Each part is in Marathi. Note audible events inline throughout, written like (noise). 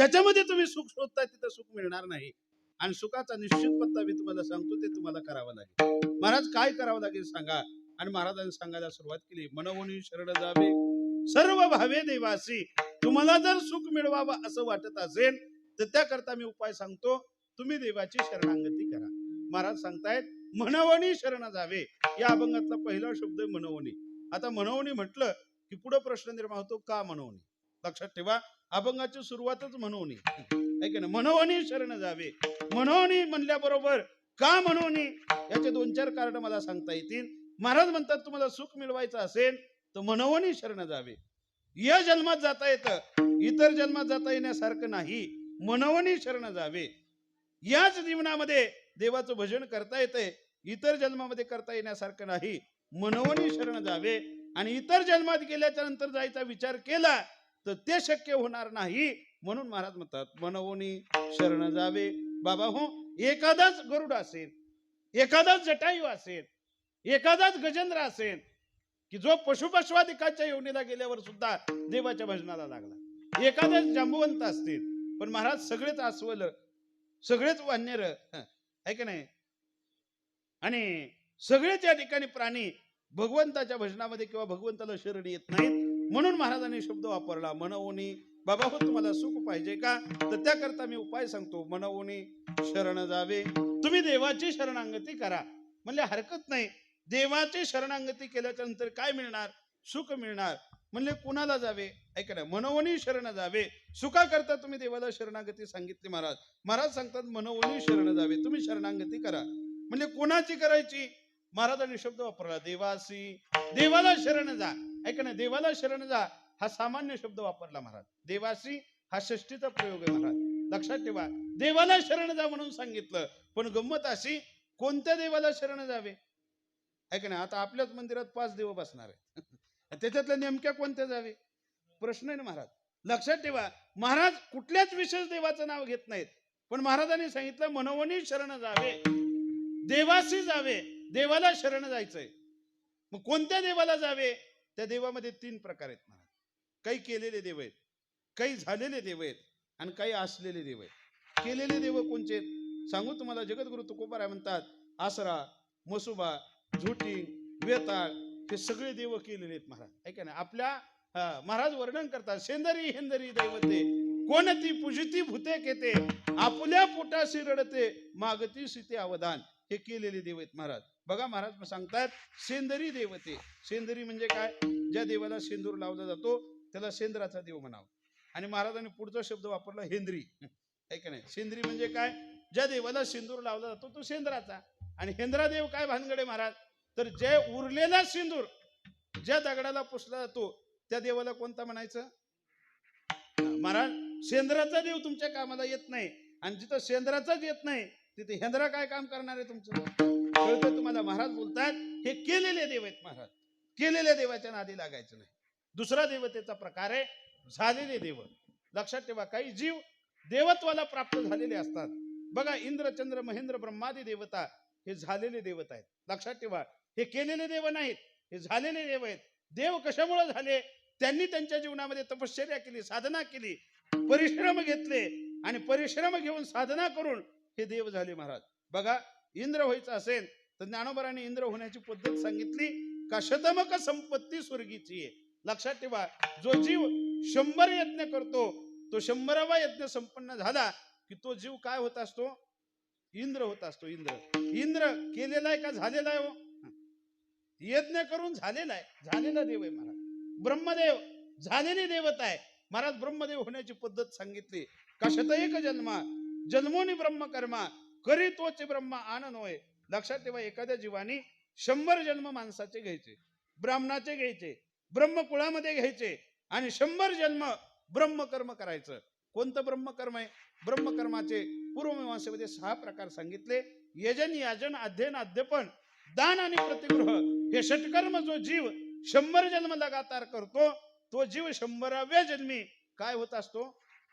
ज्याच्यामध्ये तुम्ही सुख शोधताय तिथं सुख मिळणार नाही. आणि सुखाचा निश्चित पत्ता मी तुम्हाला सांगतो ते तुम्हाला करावं लागेल. महाराज काय करावं लागेल सांगा? आणि महाराजांनी सांगायला सुरुवात केली मनवणी शरण जावे सर्व भावे देवासी. तुम्हाला जर सुख मिळवावं असं वाटत असेल तर त्याकरता मी उपाय सांगतो तुम्ही देवाची शरणांगती करा. महाराज सांगतायत मनवणी शरण जावे. या अभंगातला पहिला शब्द मनवणी आता मनवणी म्हटलं की पुढे प्रश्न निर्माण होतो का मनवणी लक्षात ठेवा अभंगाची सुरुवातच मनवणी ऐक ना मनवणी शरण जावे. मनवणी म्हणल्याबरोबर का मनवणी याचे दोन चार कारण मला सांगता येतील. महाराज म्हणतात तुम्हाला सुख मिळवायचं असेल तर मनवणी शरण जावे. या जन्मात जाता येतं. इतर जन्मात जाता येण्यासारखं नाही. मनवणी शरण जावे. याच जीवनामध्ये देवाचं भजन करता येतंय. इतर जन्मामध्ये करता येण्यासारखं नाही. मनवणी शरण जावे. आणि इतर जन्मात गेल्याच्यानंतर जायचा विचार केला तर ते शक्य होणार नाही म्हणून महाराज म्हणतात मनवणी शरण जावे. बाबा हो एखादाच गरुड असेल एखादाच जटायू असेल एखादाच गजेंद्र असेल की जो पशुपशवादिकाच्या योनीला गेल्यावर सुद्धा देवाच्या भजनाला लागला. एखाद्याच जांबुवंत असतील पण महाराज सगळेच अस्वल सगळेच वान्यर आहे का नाही? आणि सगळेच या ठिकाणी प्राणी भगवंताच्या भजनामध्ये किंवा भगवंताला शरण येत नाहीत म्हणून महाराजांनी शब्द वापरला मनवणी बाबा हो तुम्हाला सुख पाहिजे का? तर त्याकरता मी उपाय सांगतो. मनवणी शरण जावे. तुम्ही देवाची शरणांगती करा. म्हणले हरकत नाही. देवाची शरणांगती केल्याच्यानंतर काय मिळणार? सुख मिळणार. म्हणले कुणाला जावे? ऐक ना मनवणी शरण जावे. सुखा करता तुम्ही देवाला शरणागती सांगितली महाराज. महाराज सांगतात मनवणी शरण जावे. तुम्ही शरणागती करा. म्हणजे कोणाची करायची? महाराजांनी शब्द वापरला देवासी. देवाला शरण जा. ऐका ना देवाला शरण जा हा सामान्य शब्द वापरला महाराज. देवाशी हा षष्टीचा प्रयोग आहे महाराज. लक्षात ठेवा देवाला शरण जा म्हणून सांगितलं पण गंमत अशी कोणत्या देवाला शरण जावे? ऐका ना आता आपल्याच मंदिरात पाच देव बसणार आहे (laughs) त्याच्यातल्या नेमक्या कोणत्या जावे? प्रश्न आहे ना महाराज. लक्षात ठेवा महाराज कुठल्याच विशेष देवाचं नाव घेत नाहीत. पण महाराजांनी सांगितलं मनोवनी शरण जावे. देवाशी जावे. देवाला शरण जायचंय. मग कोणत्या देवाला जावे? त्या देवामध्ये तीन प्रकार आहेत महाराज. काही केलेले देव आहेत काही झालेले देव आहेत आणि काही असलेले देव आहेत. केलेले देव कोणचे आहेत? सांगू तुम्हाला जगद्गुरु तुकोबाराय म्हणतात आसरा मसुबा झुटी वेताळ हे सगळे देव केलेले आहेत महाराज. ऐका ना आपल्या महाराज वर्णन करतात शेंदरी हेंदरी दैवते कोणती पूजिती भूते केते आपल्या पोटाशी रडते मागती सीते अवधान. हे केलेले देव आहेत महाराज. बघा महाराज सांगतात सेंदरी देवते. सेंदरी म्हणजे काय? ज्या देवाला सेंदूर लावला जातो त्याला सेंद्राचा देव म्हणावा. आणि महाराजांनी पुढचा शब्द वापरला हेंद्री. ऐका नाही? सेंद्री म्हणजे काय? ज्या देवाला सिंदूर लावला जातो तो सेंद्राचा. आणि हेंद्रा देव काय भानगडे महाराज? तर जे उरलेला सिंदूर ज्या दगडाला पुसला जातो त्या देवाला कोणता म्हणायचं? महाराज सेंद्राचा देव तुमच्या कामाला येत नाही. आणि जिथं सेंद्राचाच येत नाही तिथे हेंद्रा काय काम करणार आहे तुमचं? कळतं तुम्हाला महाराज बोलतात हे केलेले देव आहेत महाराज. केलेल्या देवाच्या नादी लागायचं नाही. दुसरा देवतेचा प्रकार आहे झालेले देव. लक्षात ठेवा काही जीव देवत्वाला प्राप्त झालेले असतात. बघा इंद्र चंद्र महेंद्र ब्रह्मादी देवता हे झालेले देवता आहेत. लक्षात ठेवा हे केलेले देव नाहीत हे झालेले देव आहेत. देव कशामुळे झाले? त्यांनी त्यांच्या जीवनामध्ये तपश्चर्या केली साधना केली परिश्रम घेतले आणि परिश्रम घेऊन साधना करून हे देव झाले महाराज. बघा इंद्र व्हायचं असेल तर ज्ञानोबराने इंद्र होण्याची पद्धत सांगितली. का शतमक संपत्ती स्वर्गीची आहे. लक्षात ठेवा जो जीव शंभर यज्ञ करतो तो शंभरावा यज्ञ संपन्न झाला की तो जीव काय होत असतो? इंद्र होत असतो इंद्र. इंद्र केलेला आहे का झालेला आहे हो? यज्ञ करून झालेला आहे. झालेला देव आहे महाराज. ब्रह्मदेव झालेली देवता आहे. महाराज ब्रह्मदेव होण्याची पद्धत सांगितली. कशत एक जन्मा? जन्मोनी ब्रह्मकर्मा. करी तोच ब्रह्म आनंद होय लक्षात ठेवा एखाद्या जीवानी शंभर जन्म माणसाचे घ्यायचे ब्राह्मणाचे घ्यायचे ब्रह्मकुळामध्ये घ्यायचे आणि शंभर जन्म ब्रह्मकर्म करायचं. कोणतं ब्रह्मकर्म आहे? ब्रह्मकर्माचे पूर्वमीमांसेमध्ये सहा प्रकार सांगितले. यजन याजन अध्ययन अध्यापन दान आणि प्रतिगृह हे षटकर्म जो जीव शंभर जन्म लगातार करतो तो जीव शंभराव्या जन्मी काय होत असतो?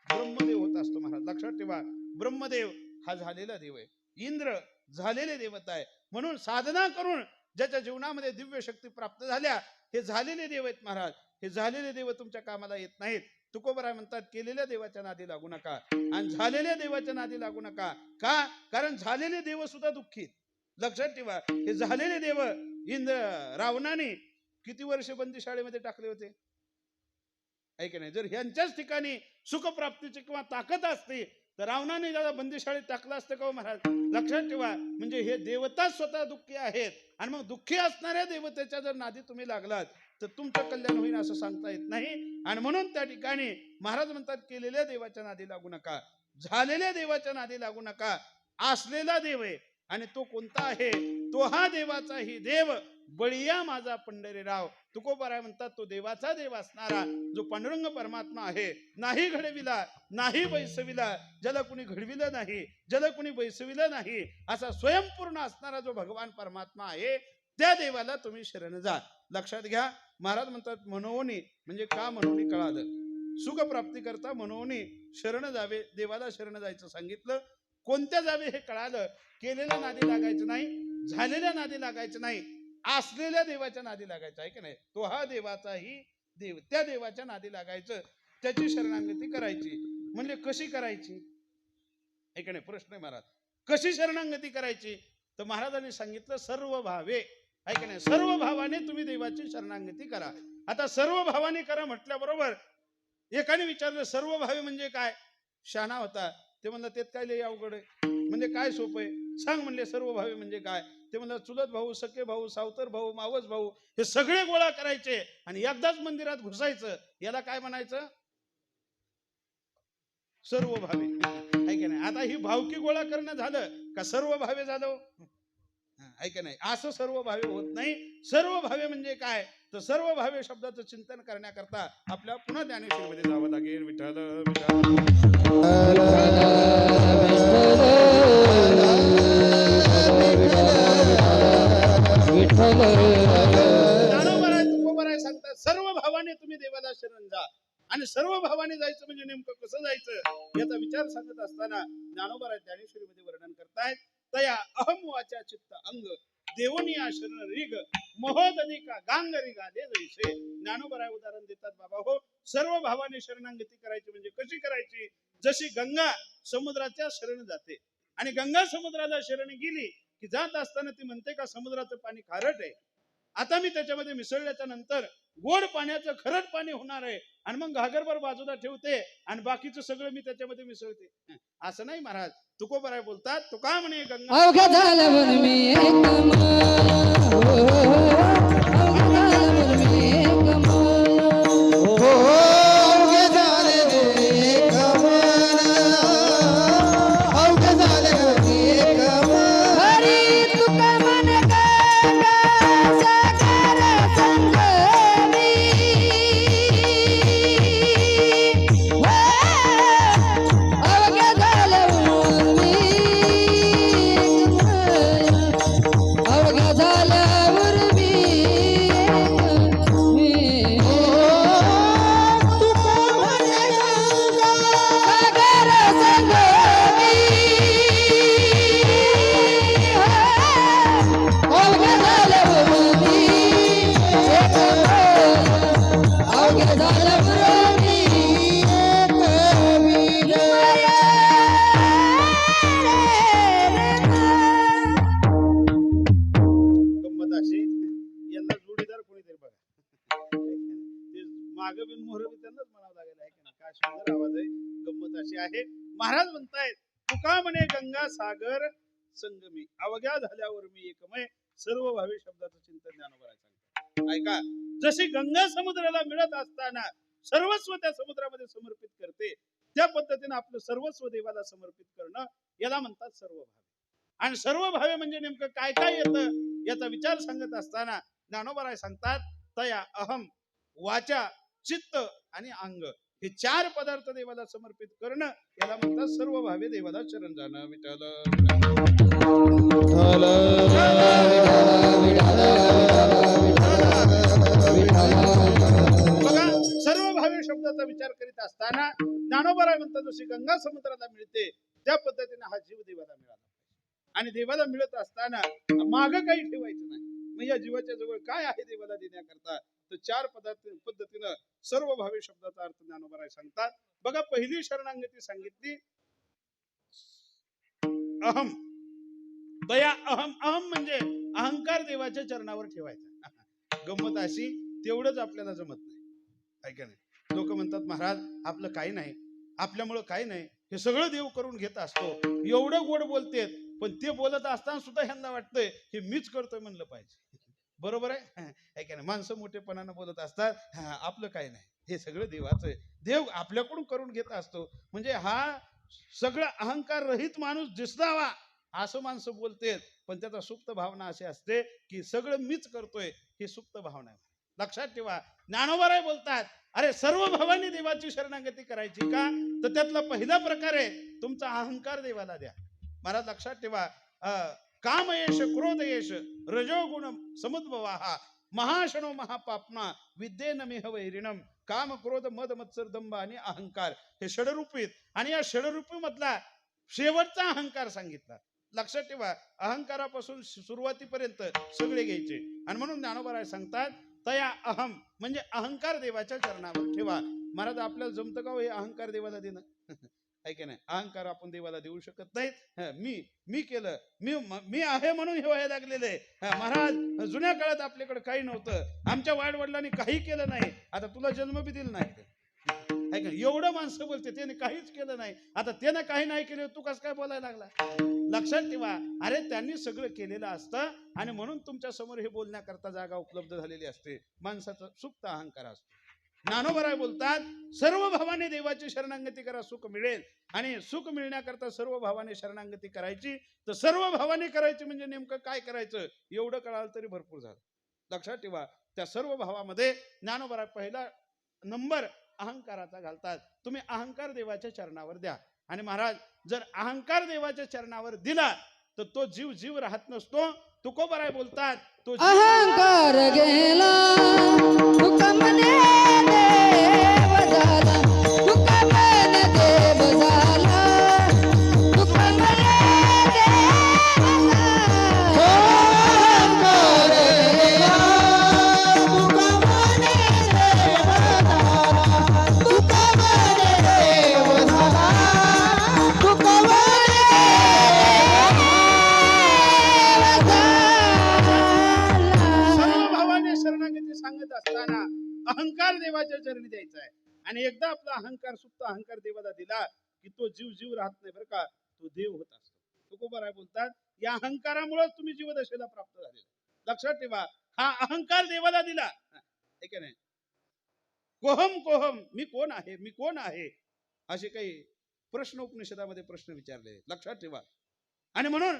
ब्रह्मदेव होत असतो महाराज. लक्षात ठेवा ब्रह्मदेव हा झालेला देव आहे. इंद्र झालेले देवता आहे. म्हणून साधना करून ज्याच्या जीवनामध्ये दिव्य शक्ती प्राप्त झाल्या हे झालेले देव आहेत महाराज. हे झालेले देव तुमच्या कामाला येत नाहीत. तुकोबराय म्हणतात केलेल्या देवाच्या नादी लागू नका. आणि झालेल्या देवाच्या नादी लागू नका. का? कारण झालेले देव सुद्धा दुःखीत लक्षात ठेवा हे झालेले देव इंद्र रावणाने किती वर्ष बंदी शाळेमध्ये टाकले होते? ऐक नाही जर ह्यांच्याच ठिकाणी सुखप्राप्तीची किंवा ताकद असते तर रावणाने ज्याला बंदीशाळेत टाकलं असतं का हो महाराज? लक्षात ठेवा. म्हणजे हे देवता स्वतः दुःखी आहेत. आणि मग दुःखी असणाऱ्या देवतेच्या जर नादी तुम्ही लागलात तर तुमचं कल्याण होईल असं सांगता येत नाही. आणि म्हणून त्या ठिकाणी महाराज म्हणतात केलेल्या देवाच्या नादी लागू नका. झालेल्या देवाच्या नादी लागू नका. असलेला देव आहे. आणि तो कोणता आहे? तो हा देवाचाही देव. बळीया माझा पंढरीराव. तुकोबाराय म्हणतात तो देवाचा देव असणारा जो पांडुरंग परमात्मा आहे नाही घडविला नाही बैसविला ज्याला कुणी घडविलं नाही ज्याला कुणी बैसविलं नाही असा स्वयंपूर्ण असणारा जो भगवान परमात्मा आहे त्या देवाला तुम्ही शरण जा. लक्षात घ्या महाराज म्हणतात मनोनी म्हणजे का मनोनी कळालं? सुख प्राप्ती करता मनोनी शरण जावे देवाला शरण जायचं सांगितलं. कोणत्या जावे हे कळालं? केलेल्या नादी लागायचं नाही झालेल्या नादी लागायचं नाही. असलेल्या देवाच्या नादी लागायचं आहे की नाही? तो हा देवाचाही देव त्या देवाच्या नादी लागायचं त्याची शरणागती करायची. म्हणजे कशी करायची? हे की नाही? प्रश्न आहे महाराज. कशी शरणागती करायची? तर महाराजांनी सांगितलं सर्व भावे. आहे की नाही? सर्व भावाने तुम्ही देवाची शरणागती करा. आता सर्व भावाने करा म्हटल्याबरोबर एकाने विचारलं सर्व भावे म्हणजे काय? शहाणा होता. ते म्हणलं तेच काय लय अवघड आहे? म्हणजे काय सोपं आहे? सांग म्हणले सर्व भावे म्हणजे काय? ते म्हणलं चुलत भाऊ सखे भाऊ सावतर भाऊ मावस भाऊ हे सगळे गोळा करायचे आणि एकदाच मंदिरात घुसायचं. याला काय म्हणायचं? सर्व भावे. आहे नाही? आता ही भावकी गोळा करणं झालं का सर्व भावे झालं? हा, आहे नाही? असं सर्व भावे होत नाही. सर्व भावे म्हणजे काय? तर सर्व भावे शब्दाचं चिंतन करण्याकरता आपल्या पुन्हा ज्ञानेश्वरीमध्ये जावं लागेल. विठ्ठल विठ्ठल. सांगतात सर्व भावाने तुम्ही देवाला शरण जा. आणि सर्व भावाने जायचं म्हणजे नेमकं कसं जायचं याचा विचार सांगत असताना ज्ञानोबा ज्ञानेश्वरी मध्ये वर्णन करतायत तया अहम वाचा चित्त अंग देवनिया शरण रिग महोदनिका गांग रिगा दे जैसे. ज्ञानोबराय उदाहरण देतात बाबा हो सर्व भावाने शरणांगती करायची म्हणजे कशी करायची? जशी गंगा समुद्राच्या शरण जाते. आणि गंगा समुद्राला शरण गेली की जात असताना ती म्हणते का समुद्राचं पाणी खारट आहे. आता मी त्याच्यामध्ये मिसळल्याच्या नंतर गोड पाण्याचं खरट पाणी होणार आहे. आणि मग घागरभर बाजूला ठेवते आणि बाकीचं सगळं मी त्याच्यामध्ये मिसळते. असं नाही महाराज. तुकोबराय बोलतात तुका म्हणे गंगा आहे. महाराज म्हणतायत तुका म्हणे गंगा सागर संगमी. अवघ्या झाल्यावर मी एकमय सर्व भावी शब्दाचं चिंतन ज्ञानोबराय सांगतो. ऐका जशी गंगा समुद्राला मिळत असताना सर्वस्व त्या समुद्रामध्ये समर्पित करते त्या पद्धतीने आपलं सर्वस्व देवाला समर्पित करणं याला म्हणतात सर्व भावे आणि सर्व भावे म्हणजे नेमकं काय काय येतं याचा विचार सांगत असताना ज्ञानोबराय सांगतात तया अहम वाचा चित्त आणि अंग. हे चार पदार्थ देवाला समर्पित करणं याला म्हणतात सर्व भावे देवाला शरण जाणं विठ्ठल बघा सर्व भावे शब्दाचा विचार करीत असताना ज्ञानोबराय म्हणतात जशी गंगा समुद्राला मिळते त्या पद्धतीने हा जीव देवाला मिळाला आणि देवाला मिळत असताना माग काही ठेवायचं नाही. मग या जीवाच्या जवळ काय आहे देवाला देण्याकरता? तर चार पदार्थ पद्धतीनं सर्व भावी शब्दाचा अर्थ ज्ञानोबराय सांगतात. बघा पहिली शरणांगती सांगितली. अहम. दया अहम. अहम म्हणजे अहंकार देवाच्या चरणावर ठेवायचा. गंमत अशी तेवढंच आपल्याला जमत नाही. ऐका नाही? लोक म्हणतात महाराज आपलं काही नाही. आपल्यामुळं काही नाही. हे सगळं देव करून घेत असतो. एवढं गोड बोलतेत पण ते बोलत असताना सुद्धा ह्यांना वाटतंय हे मीच करतोय म्हणलं पाहिजे. बरोबर आहे? ऐका नाही? माणसं मोठेपणानं बोलत असतात. आपलं काय नाही. हे सगळं देवाचं आहे. देव आपल्याकडून करून घेत असतो. म्हणजे हा सगळं अहंकार रहित माणूस दिसतावा असं माणसं बोलतेत. पण त्याचा सुप्त भावना अशी असते की सगळं मीच करतोय ही सुप्त भावना आहे. लक्षात ठेवा. ज्ञानोबाराय बोलतात अरे सर्व भवानी देवाची शरणागती करायची का? तर त्यातला पहिला प्रकार आहे तुमचा अहंकार देवाला द्या. मला लक्षात ठेवा. अं, कामयेश क्रोधयेश रजोगुण समुद्भवा महाशनो महापापना विद्येन मिह वैरिणम काम क्रोध मद मत्सर दंभ आणि अहंकार हे षडरूपीत आणि या षडरूपी मधला शेवटचा अहंकार सांगितला. लक्षात ठेवा अहंकारापासून सुरुवातीपर्यंत सगळे घ्यायचे. आणि म्हणून ज्ञानोबराय सांगतात तया अहम म्हणजे अहंकार देवाच्या चरणावर ठेवा. महाराज आपल्याला जमतं का हो हे अहंकार देवाला देणं? ऐका नाही? अहंकार आपण देवाला देऊ शकत नाहीत. मी मी केलं. मी मी आहे म्हणून हे व्हायला लागलेले महाराज जुन्या काळात आपल्याकडे काही नव्हतं. आमच्या वाडवडिलांनी काही केलं नाही. आता तुला जन्म बी दिला नाही? एवढं माणसं बोलते त्याने काहीच केलं नाही. आता त्याने काही नाही केलं तू कसं काय बोलायला लागला? लक्षात ठेवा. अरे त्यांनी सगळं केलेलं असतं आणि म्हणून तुमच्यासमोर हे बोलण्याकरता जागा उपलब्ध झालेली असते. माणसाचा सुप्त अहंकार असतो. ज्ञानोबराय बोलतात सर्व भावाने देवाची शरणांगती करा सुख मिळेल. आणि सुख मिळण्याकरता सर्व भावाने शरणांगती करायची. तर सर्व भावाने करायची म्हणजे नेमकं काय करायचं? एवढं कळालं तरी भरपूर झालं. लक्षात ठेवा त्या सर्व भावामध्ये ज्ञानोबराय पहिला नंबर अहंकाराचा घालतात. तुम्ही अहंकार देवाच्या चरणावर द्या. आणि महाराज जर अहंकार देवाच्या चरणावर दिला तर तो जीव जीव राहत नसतो. तुकोबराय बोलतात तो जीव अहंकार गेला देवाच्या चरणी द्यायचा आहे. आणि एकदा आपला अहंकार सुप्त अहंकार देवाला दिला की तो जीव जीव राहत नाही बरं का तो देव होत असतो. तुकोबराय बोलतात या अहंकारामुळेच तुम्ही जीवदशेला प्राप्त झाले लक्षात ठेवा हा अहंकार देवाला दिला. हा, हे नाही कोहम कोहम मी कोण आहे मी कोण आहे? असे काही प्रश्न उपनिषदामध्ये प्रश्न विचारले. लक्षात ठेवा. आणि म्हणून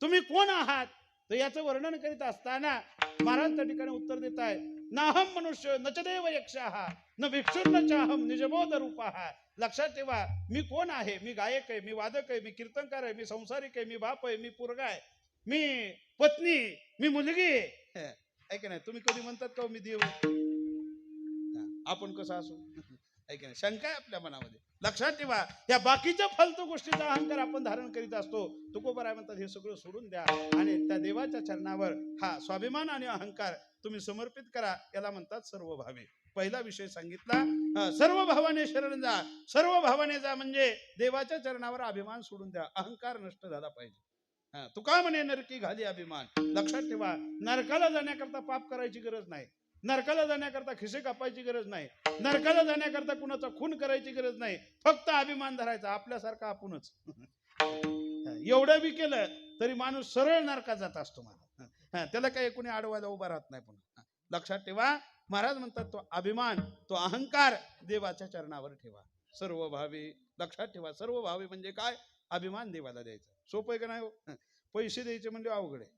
तुम्ही कोण आहात? तर याचं वर्णन करीत असताना महाराज त्या ठिकाणी उत्तर देत आहे नाहम मनुष्य न च देव न भिक्षुर्न चाहम निजबोध रूपाहा लक्षात ठेवा मी कोण आहे? मी गायक आहे मी वादक आहे मी कीर्तनकार आहे मी संसारिक आहे मी बाप आहे मी पोरगा आहे मी पत्नी मी मुलगी ऐक नाही तुम्ही कधी म्हणतात का हो मी देव? आपण कसं असू? (laughs) ऐक नाही शंका आहे आपल्या मनामध्ये. लक्षात ठेवा या बाकीच्या फालतू गोष्टीचा अहंकार आपण धारण करीत असतो. तुकोबराय म्हणतात हे सगळं सोडून द्या आणि त्या देवाच्या चरणावर हा स्वाभिमान आणि अहंकार तुम्ही समर्पित करा. याला म्हणतात सर्व भावे पहिला विषय सांगितला सर्व भावाने शरण जा सर्व भावाने जा म्हणजे देवाच्या चरणावर अभिमान सोडून द्या. अहंकार नष्ट झाला पाहिजे. तू तुका म्हणे नरकी घाली अभिमान? लक्षात ठेवा नरकाला जाण्याकरता पाप करायची गरज नाही. नरकाला जाण्याकरता खिसे कापायची गरज नाही. नरकाला जाण्याकरता कुणाचा खून करायची गरज नाही. फक्त अभिमान धरायचा आपल्यासारखा आपणच. (laughs) एवढं बी केलं तरी माणूस सरळ नरकात जात असतो मला त्याला काही कोणी अडवायला उभा राहत नाही पुन्हा. लक्षात ठेवा महाराज म्हणतात तो अभिमान तो अहंकार देवाच्या चरणावर ठेवा. सर्व भावी लक्षात ठेवा सर्व भावी म्हणजे काय? अभिमान देवाला द्यायचा. सोपं आहे का नाही हो? पैसे द्यायचे म्हणजे अवघड आहे.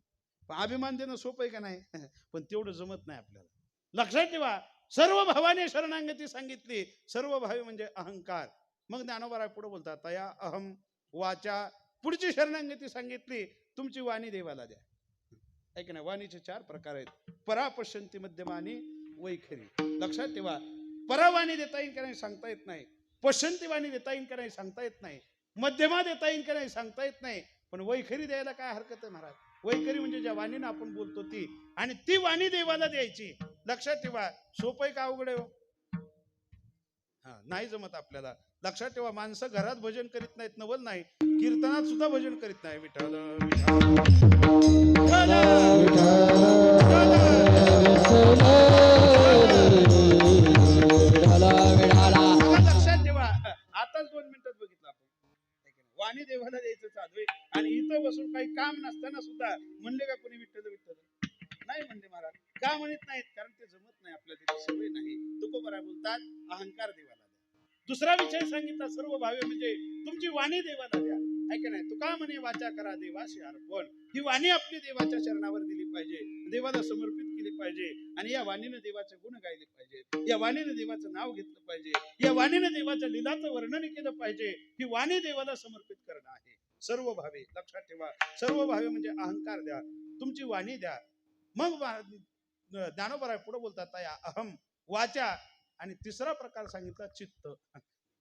पण अभिमान देणं सोपं आहे का नाही? (laughs) पण तेवढं जमत नाही आपल्याला. लक्षात ठेवा. सर्व भावाने शरणांगती सांगितली. सर्व भावी म्हणजे अहंकार. मग ज्ञानोबाराय पुढे बोलतात तया अहम वाचा पुढची शरणांगती सांगितली तुमची वाणी देवाला द्या. ऐक ना वाणीचे चार प्रकार आहेत. परापशंती मध्यमानी वैखरी. लक्षात ठेवा. परावाणी देता येईल का नाही सांगता येत नाही. पशंती वाणी देता येईल का नाही सांगता येत नाही. मध्यमा देता येईल का नाही सांगता येत नाही. पण वैखरी द्यायला काय हरकत आहे महाराज? वैखरी म्हणजे ज्या वाणीनं आपण बोलतो ती. आणि ती वाणी देवाला द्यायची. लक्षात ठेवा सोपं आहे का अवघड आहे हो? हा? नाही जमत आपल्याला. लक्षात ठेवा माणसं घरात भजन करीत नाहीत नवल नाही. कीर्तनात सुद्धा भजन करीत नाही. विठ्ठल लक्षात ठेवा. आताच दोन मिनिटात बघितलं आपण. वाणी देवाला द्यायचं चालू आहे. आणि इथं बसून काही काम नसताना सुद्धा म्हणले का कोणी विठ्ठल विठ्ठल? नाही म्हणले महाराज. का म्हणत नाहीत? कारण नाही आपल्याला त्याची सवय नाही. तुकोबरा बोलतात अहंकार देवाला द्या. दुसरा विषय सांगितला सर्व भावे म्हणजे तुमची वाणी देवाला द्या. है नाही तुका म्हणे वाचा करा देवाशी अर्पण ही वाणी आपली देवाच्या चरणावर दिली पाहिजे देवाला समर्पित केली पाहिजे आणि या वाणीनं देवाचे गुण गायले पाहिजे. या वाणीनं देवाचं नाव घेतलं पाहिजे. या वाणीनं देवाच्या लिलाचं वर्णन केलं पाहिजे. ही वाणी देवाला समर्पित करणं आहे. सर्व भावे लक्षात ठेवा. सर्व भावे म्हणजे अहंकार द्या. तुमची वाणी द्या. मग वा- ज्ञानोबा पुढे बोलतात या अहम वाचा. आणि तिसरा प्रकार सांगितला चित्त.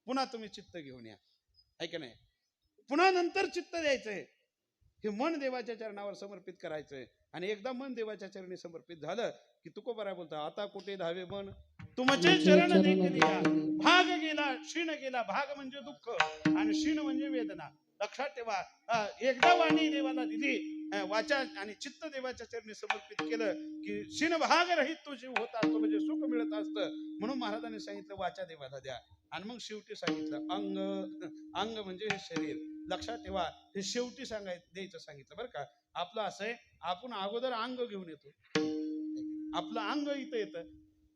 पुन्हा तुम्ही चित्त घेऊन या. आहे का नाही? पुन्हा नंतर चित्त द्यायचंय. हे मन देवाच्या चरणावर समर्पित करायचंय. आणि एकदा मन देवाच्या चरणी समर्पित झालं की तुको बरा बोलता आता कुठे धावे मन? तुमचे चरण भाग गेला क्षीण गेला. भाग म्हणजे दुःख आणि क्षीण म्हणजे वेदना. लक्षात ठेवा. एकदा वाणी देवाला दिली वाचा आणि चित्त देवाच्या चरणी समर्पित केलं की शिन भागरहित तो जीव होत असतो म्हणजे सुख मिळत असतं. म्हणून महाराजांनी सांगितलं वाचा देवाला द्या. आणि मग शेवटी सांगितलं अंग अंग म्हणजे हे शरीर. लक्षात ठेवा हे शेवटी सांगाय द्यायचं सांगितलं बरं का. आपलं असं आहे आपण अगोदर अंग घेऊन येतो. आपलं अंग इथं येतं.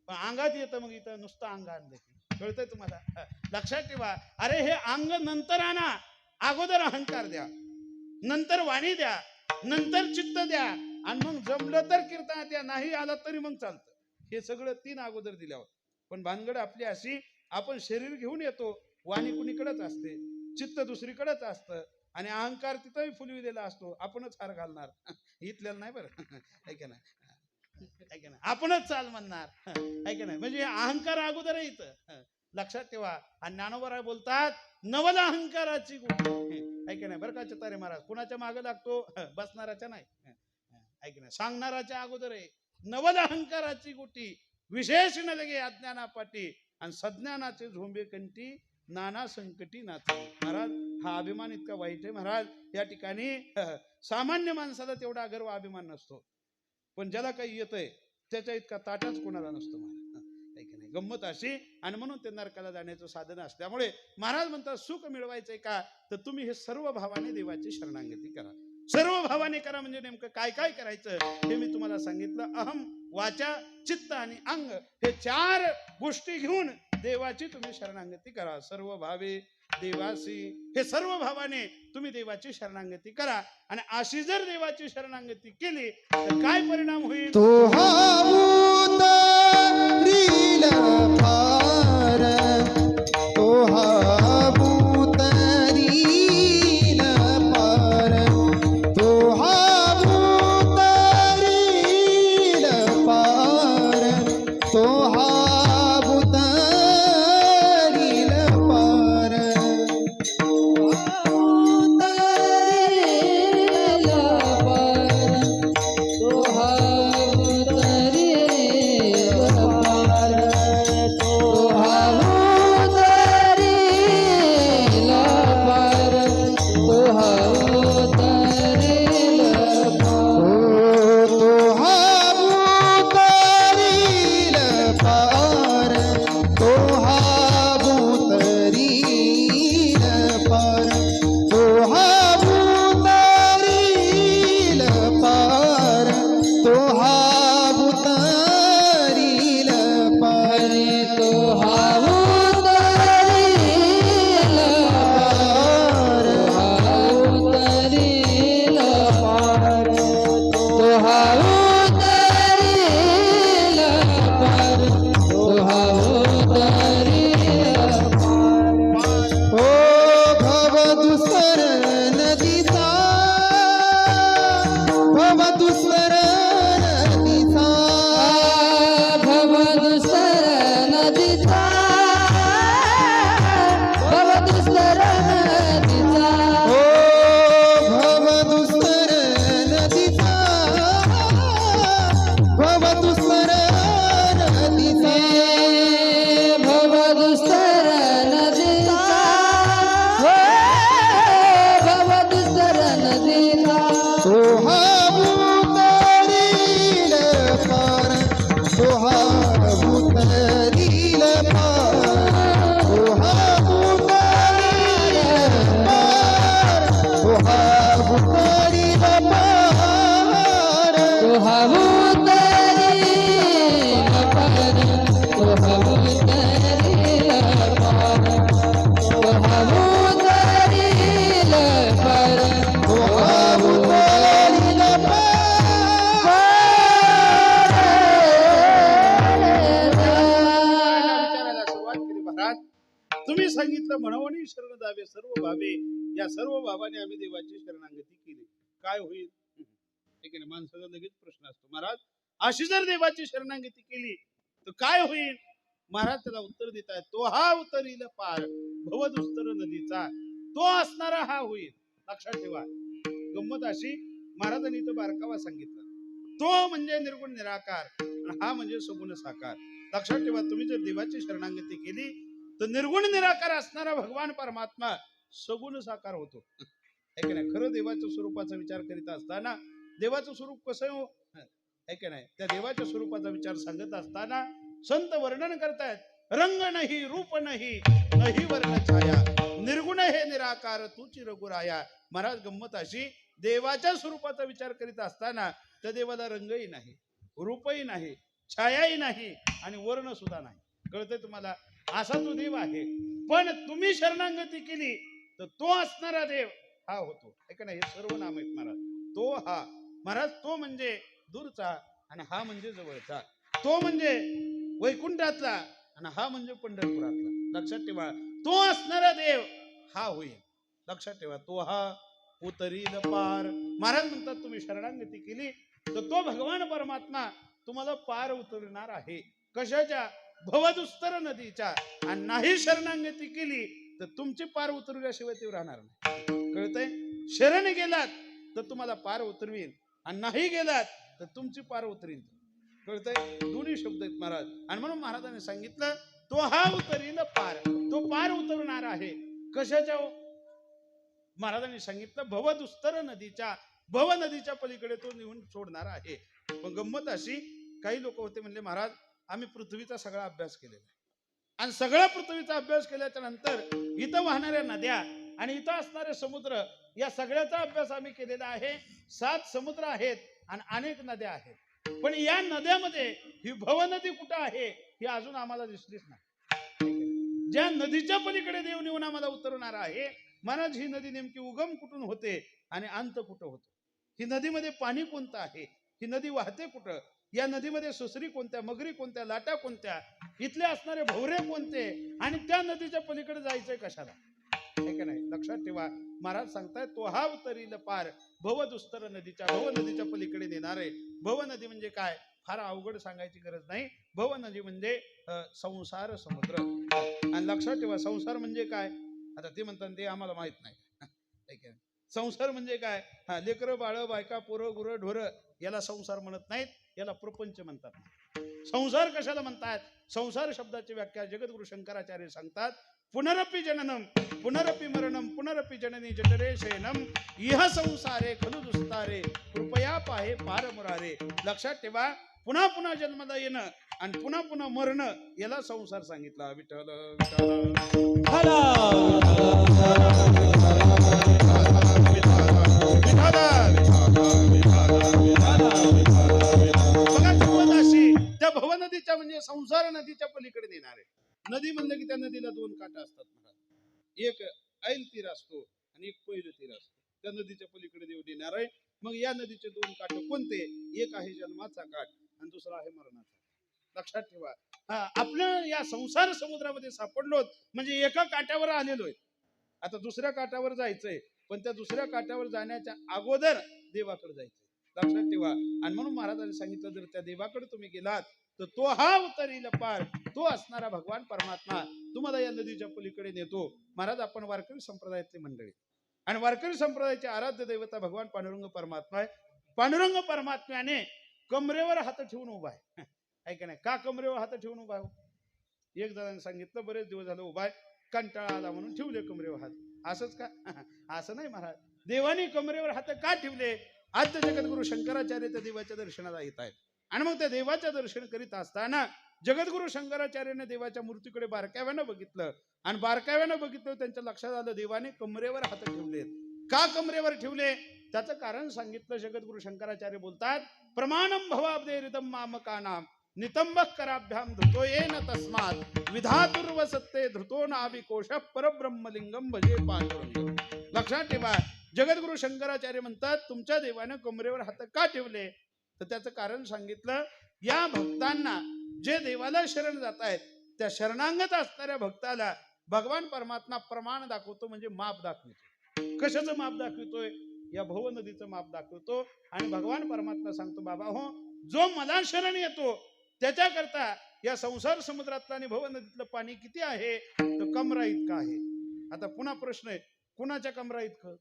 पण अंगात येतं मग इथं नुसतं अंग आणलं की. कळतंय तुम्हाला? लक्षात ठेवा. अरे हे अंग नंतर आणा. अगोदर अहंकार द्या. नंतर वाणी द्या. नंतर चित्त द्या आणि मग जमलं तर कीर्तनात द्या नाही आलं तरी मग चालतं. हे सगळं तीन अगोदर दिल्यावर. पण भानगड आपली अशी आपण शरीर घेऊन येतो वाणी कुणीकडेच असते चित्त दुसरीकडेच असतं आणि अहंकार तिथंही फुलविलेला असतो आपणच हार घालणार. (laughs) इथल्याला नाही बरं. है नाही नाही आपणच चाल म्हणणार. (laughs) है नाही म्हणजे अहंकार अगोदर इथं. (laughs) लक्षात ठेवा. आणि ज्ञानोबराय बोलतात नवल अहंकाराची गोष्ट ऐक नाही? बरं का चितारे महाराज? कुणाच्या मागे लागतो? बसणाराच्या नाही. ऐक की नाही? सांगणाराच्या अगोदर आहे नवद अहंकाराची गोटी विशेष न लगे अज्ञानापाटी आणि सज्ञानाचे झोंबे कंटी नाना संकटी नाच महाराज हा अभिमान इतका वाईट आहे महाराज. या ठिकाणी सामान्य माणसाला तेवढा गर्व अभिमान नसतो. पण ज्याला काही येतंय त्याच्या इतका ताटाच कोणाला नसतो गंमत अशी आणि म्हणून ते नरकाला जाण्याचं साधन असल्यामुळे महाराज म्हणतात सुख मिळवायचंय का? तर तुम्ही हे सर्व भावाने देवाची शरणागती करा. सर्व भावाने करा म्हणजे नेमकं काय काय करायचं? हे मी तुम्हाला सांगितलं. अहम वाचा चित्त आणि अंग हे चार गोष्टी घेऊन देवाची तुम्ही शरणागती करा. सर्व भावे देवासी हे सर्व भावाने तुम्ही देवाची शरणागती करा. आणि अशी जर देवाची शरणागती केली तर काय परिणाम होईल? तुम्ही सांगितलं म्हणून शरण जावे सर्व भावे. या सर्व भावाने आम्ही देवाची शरणागती केली. काय होईल? ठीक माणसाचा लगेच प्रश्न असतो. महाराज अशी जर देवाची शरणागती केली तर काय होईल? महाराज त्याला उत्तर देत आहे तो हा उतरील पार भवद उत्तर नदीचा. तो असणारा हा होईल. लक्षात ठेवा. गंमत अशी महाराजांनी तो बारकावा सांगितला. तो म्हणजे निर्गुण निराकार हा म्हणजे सगुण साकार. लक्षात ठेवा तुम्ही जर देवाची शरणागती केली तर निर्गुण निराकार असणारा भगवान परमात्मा सगुण साकार होतो. है की नाही? खरं देवाच्या स्वरूपाचा विचार करीत असताना देवाचं स्वरूप कसं हो? है की नाही? त्या देवाच्या स्वरूपाचा विचार सांगत असताना संत वर्णन करतायत रंग नाही रूप नाही नाही वर्ण छाया निर्गुण हे निराकार तुची रघुराया महाराज गंमत अशी देवाच्या स्वरूपाचा विचार करीत असताना त्या देवाला रंगही नाही रूपही नाही छायाही नाही आणि वर्ण सुद्धा नाही. कळतंय तुम्हाला? असा तो देव आहे. पण तुम्ही शरणागती केली तर तो असणारा देव हा होतो. ऐका ना हे सर्व नाम आहेत महाराज. तो हा महाराज तो म्हणजे दूरचा आणि हा म्हणजे जवळचा. तो म्हणजे वैकुंठातला आणि हा म्हणजे पंढरपुरातला. लक्षात ठेवा तो असणारा देव हा होईल. लक्षात ठेवा तो हा उतरील पार. महाराज म्हणतात तुम्ही शरणागती केली तर तो भगवान परमात्मा तुम्हाला पार उतरणार आहे. कशाच्या? भवदुस्तर नदीच्या आणि नाही शरणांगती केली तर तुमची पार उतरल्याशिवाय ते राहणार नाही. कळतंय? शरण गेलात तर तुम्हाला पार उतरवीन. आणि नाही गेलात तर तुमची पार उतरीन. कळतंय? दोन्ही शब्द आहेत महाराज. आणि म्हणून महाराजांनी सांगितलं तो हा उतरील पार. तो पार उतरणार आहे. कशाच्या हो? महाराजांनी सांगितलं भवदुस्तर नदीच्या भव नदीच्या पलीकडे तो नेऊन सोडणार आहे. पण गंमत अशी काही लोक होते म्हणले महाराज आम्ही पृथ्वीचा सगळा अभ्यास केलेला आहे. आणि सगळ्या पृथ्वीचा अभ्यास केल्याच्यानंतर इथं वाहणाऱ्या नद्या आणि इथं असणारे समुद्र या सगळ्याचा अभ्यास आम्ही केलेला आहे. सात समुद्र आहेत आणि अनेक नद्या आहेत. पण या नद्यामध्ये ही भवनदी कुठं आहे ही अजून आम्हाला दिसलीच नाही. ज्या नदीच्या पलीकडे देव नेऊन आम्हाला उतरवणार आहे महाराज ही नदी नेमकी उगम कुठून होते आणि अंत कुठं होतो? ही नदीमध्ये पाणी कोणतं आहे? ही नदी वाहते कुठं? या नदीमध्ये सुसरी कोणत्या मगरी कोणत्या लाटा कोणत्या इथले असणारे भवरे कोणते आणि त्या नदीच्या पलीकडे जायचंय कशाला? का नाही? लक्षात ठेवा. महाराज सांगताय तो हा उतरील पार भव दुस्तर नदीच्या भव नदीच्या पलीकडे नेणार आहे. भव नदी म्हणजे काय? फार अवघड सांगायची गरज नाही. भव नदी म्हणजे संसार समुद्र. आणि लक्षात ठेवा संसार म्हणजे काय? आता ते म्हणतात ते आम्हाला माहीत नाही? संसार म्हणजे काय? हा लेकर बाळ बायका पोरं गुरं ढोरं याला संसार म्हणत नाहीत. याला प्रपंच म्हणतात संसार कशाला म्हणतात संसार शब्दाची व्याख्या जगद्गुरु शंकराचार्य सांगतात पुनरपि जननम पुनरपि मरणम पुनरपि जननी जठरे शयनम इह संसारे खलु दुस्तारे कृपया पाहे पार मुरारे लक्षात ठेवा पुन्हा पुन्हा जन्माला येणं आणि पुन्हा पुन्हा मरणं याला संसार सांगितला विठ्ठल विठ्ठल विठ्ठल विठ्ठल महानदीच्या नदीच्या म्हणजे संसार नदीच्या पलीकडे नेणार आहे. नदी म्हणलं की त्या नदीला दोन काटा असतात महाराज एक ऐल तीर असतो आणि एक पहिलं तीर असतो. त्या नदीच्या पलीकडे देव देणार आहे. मग या नदीचे दोन काठ कोणते? एक आहे जन्माचा काठ आणि दुसरा आहे मरणाचा लक्षात ठेवा. आपण या संसार समुद्रामध्ये सापडलो म्हणजे एका काट्यावर आलेलो आहे. आता दुसऱ्या काठावर जायचंय पण त्या दुसऱ्या काठावर जाण्याच्या अगोदर देवाकडे जायचंय. लक्षात ठेवा. आणि म्हणून महाराजांनी सांगितलं जर त्या देवाकडे तुम्ही गेलात तर तो हा उतरील पार. तो असणारा भगवान परमात्मा. तुम्हाला या नदीच्या पलीकडे नेतो. महाराज आपण वारकरी संप्रदायातले मंडळी. आणि वारकरी संप्रदायाचे आराध्य देवता भगवान पांडुरंग परमात्मा आहे. पांडुरंग परमात्म्याने कमरेवर हात ठेवून उभा आहे. आहे का नाही? का कमरेवर हात ठेवून उभा आहे? हो? एक जणांनी सांगितलं बरेच दिवस झालं उभा आहे. कंटाळा आला म्हणून ठेवले कमरेवर हात. असंच का? (laughs) असं नाही महाराज. देवाने कमरेवर हात का ठेवले? आज जगद्गुरु शंकराचार्य त्या देवाच्या दर्शनाला येत आहेत. आणि मग त्या देवाच्या दर्शन करीत असताना जगद्गुरु शंकराचार्याने देवाच्या मूर्तीकडे बारकाव्यानं बघितलं. आणि बारकाव्यानं बघितलं त्यांच्या लक्षात आलं देवाने कमरेवर हात ठेवलेत. का कमरेवर ठेवले? त्याचं कारण सांगितलं जगद्गुरु शंकराचार्य बोलतात प्रमाणम भवाब्दे रिदम मामकानाम नितंबक कराभ्याम धृतो येन तस्मात विधातुर्व सत्ते धृतो नाभिकोश परब्रह्मलिंगम भजे पांडुरंग लक्षात ठेवा जगद्गुरु शंकराचार्य म्हणतात तुमच्या देवानं कमरेवर हात का ठेवले? तर त्याचं कारण सांगितलं या भक्तांना जे देवाला शरण जात आहेत त्या शरणांगत असणाऱ्या भक्ताला भगवान परमात्मा प्रमाण दाखवतो म्हणजे माप दाखवतो. कशाचं माप दाखवतोय? या भव नदीचं माप दाखवतो आणि भगवान परमात्मा सांगतो बाबा हो जो मला शरण येतो त्याच्याकरता या संसार समुद्रातलं आणि भव नदीतलं पाणी किती आहे? तर कमरा इतकं आहे. आता पुन्हा प्रश्न आहे कुणाच्या कमरा इतकं?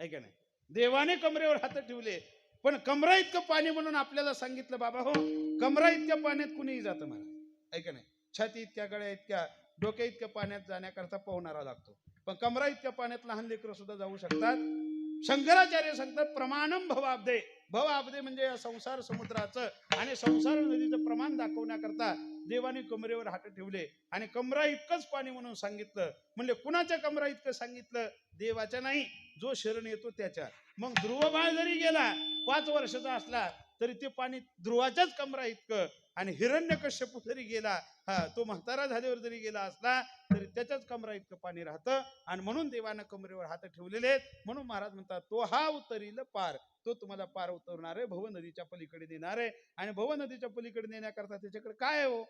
आहे का नाही? देवाने कमरेवर हात ठेवले. पण कमरा इतकं पाणी म्हणून आपल्याला सांगितलं बाबा हो कमरा इतक्या पाण्यात कुणीही जातं मला. ऐका नाही छाती इतक्या गळ्या इतक्या डोक्या इतक्या पाण्यात जाण्याकरता पोहणारा लागतो. पण कमरा इतक्या पाण्यात लहान लेकरं सुद्धा जाऊ शकतात? शंकराचार्य सांगतात प्रमाणम भवाब्दे भवाब्दे म्हणजे या संसार समुद्राचं आणि संसार नदीचं प्रमाण दाखवण्याकरता देवाने कमरेवर हात ठेवले आणि कमरा इतकंच पाणी म्हणून सांगितलं. म्हणजे कुणाच्या कमरा इतकं सांगितलं? देवाच्या नाही जो शरण येतो त्याच्या. मग ध्रुवबाळ जरी गेला पाच वर्षाचा असला तरी ते पाणी ध्रुवाच्याच कमरा इतकं. आणि हिरण्य कश्यप जरी गेला हा तो म्हातारा झाल्यावर जरी गेला असला तरी त्याच्याच कमरा इतकं पाणी राहतं. आणि म्हणून देवानं कमरेवर हात ठेवलेले आहेत. म्हणून महाराज म्हणतात तो हा उतरील पार. तो तुम्हाला पार उतरणार आहे. भव नदीच्या पलीकडे नेणार आहे. आणि भव नदीच्या पलीकडे नेण्याकरता त्याच्याकडे काय आहे हो?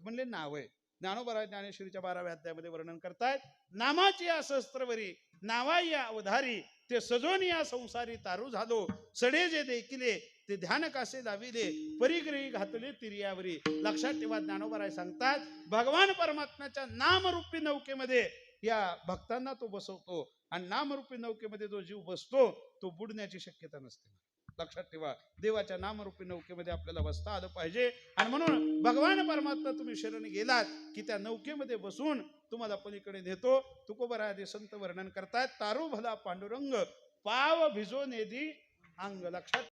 म्हणले नाव आहे. ज्ञानोबरा ज्ञानेश्वरीच्या बाराव्या अध्यायामध्ये वर्णन करतायत नामाची या सहस्त्रवरी नावा या अवधारी ते सजोन या संसारी तारू झालो. सडे जे देखिले ते ध्यान कासे दाविले परिग्रही घातले तिर्यावरी. लक्षात ठेवा ज्ञानोबराय सांगतात भगवान परमात्म्याच्या नामरूपी नौकेमध्ये या भक्तांना तो बसवतो. आणि नामरूपी नौकेमध्ये जो जीव बसतो तो बुडण्याची शक्यता नसते. लक्षात ठेवा. देवाच्या नामरूपी नौकेमध्ये आपल्याला बसता आलं पाहिजे. आणि म्हणून भगवान परमात्मा तुम्ही शरण गेलात की त्या नौकेमध्ये बसून तुम्हाला पलीकडे नेतो. तुकोबरादे संत वर्णन करतात तारू भला पांडुरंग पाव भिजो नेदी अंग लक्षात